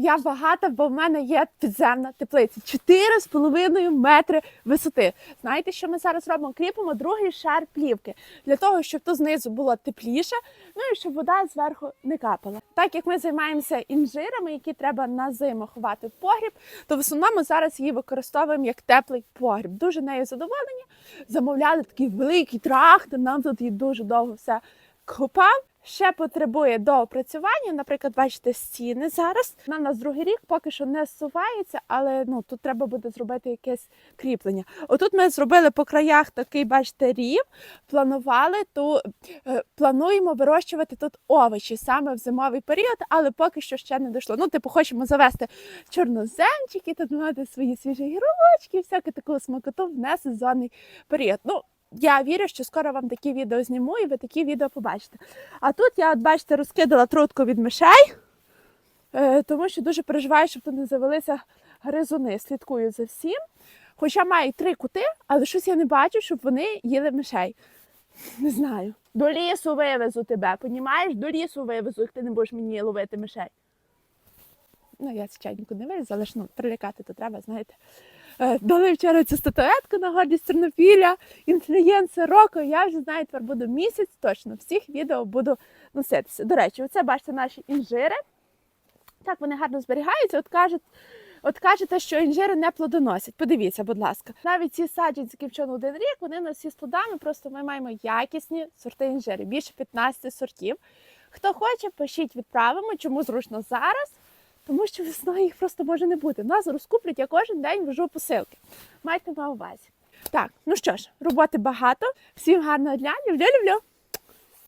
Я багата, бо в мене є підземна теплиця 4,5 метри висоти. Знаєте, що ми зараз робимо? Кріпимо другий шар плівки для того, щоб тут знизу було тепліше, ну і щоб вода зверху не капала. Так як ми займаємося інжирами, які треба на зиму ховати в погріб, то в основному зараз її використовуємо як теплий погріб. Дуже нею задоволені. Замовляли такий великий трактор. Нам тут її дуже довго все копав. Ще потребує доопрацювання. Наприклад, бачите, стіни зараз. На нас другий рік поки що не зсувається, але ну тут треба буде зробити якесь кріплення. Отут ми зробили по краях такий, бачите, рів. Планували то е, плануємо вирощувати тут овочі саме в зимовий період, але поки що ще не дійшло. Ну, типу, хочемо завести чорноземчики, тут мати свої свіжі гірочки, всяку таку смакоту в несезонний період. Ну, я вірю, що скоро вам такі відео зніму і ви такі відео побачите. А тут я, от бачите, розкидала трутку від мишей, е, тому що дуже переживаю, щоб тут не завелися гризуни. Слідкую за всім. Хоча маю три кути, але щось я не бачу, щоб вони їли мишей. Не знаю. До лісу вивезу тебе, понімаєш? До лісу вивезу, як ти не будеш мені ловити мишей. Ну, я звичайно не вивезу, але ж ну, прилякати то треба, знаєте. Е, Дали вчора цю статуетку на гордість Тернопіля, інфлюєнсер року. Я вже знаю, тепер буду місяць точно. Всіх відео буду носитися. До речі, оце бачите наші інжири. Так, вони гарно зберігаються. От кажуть, от кажете, що інжири не плодоносять. Подивіться, будь ласка. Навіть ці саджанці, які вчора один рік, вони на всі з плодами. Просто ми маємо якісні сорти інжири, більше 15 сортів. Хто хоче, пишіть, відправимо. Чому зручно зараз? Тому що весною їх просто може не бути. Нас розкуплять, я кожен день вожу посилки. Майте на увазі. Так, ну що ж, роботи багато. Всім гарного дня. Люблю, люблю.